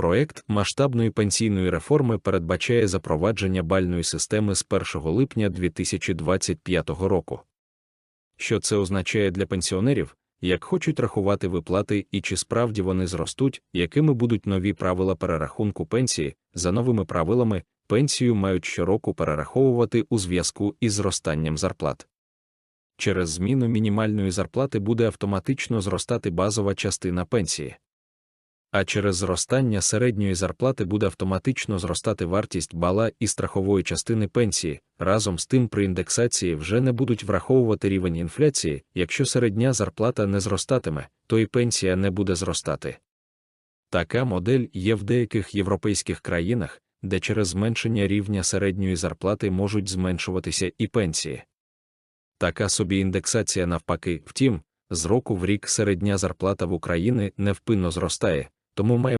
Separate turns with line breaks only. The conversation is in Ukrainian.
Проект масштабної пенсійної реформи передбачає запровадження бальної системи з 1 липня 2025 року. Що це означає для пенсіонерів, як хочуть рахувати виплати і чи справді вони зростуть, якими будуть нові правила перерахунку пенсії, за новими правилами, пенсію мають щороку перераховувати у зв'язку із зростанням зарплат. Через зміну мінімальної зарплати буде автоматично зростати базова частина пенсії. А через зростання середньої зарплати буде автоматично зростати вартість бала і страхової частини пенсії. Разом з тим при індексації вже не будуть враховувати рівень інфляції, якщо середня зарплата не зростатиме, то і пенсія не буде зростати. Така модель є в деяких європейських країнах, де через зменшення рівня середньої зарплати можуть зменшуватися і пенсії. Така собі індексація навпаки, втім, з року в рік середня зарплата в Україні невпинно зростає, тому має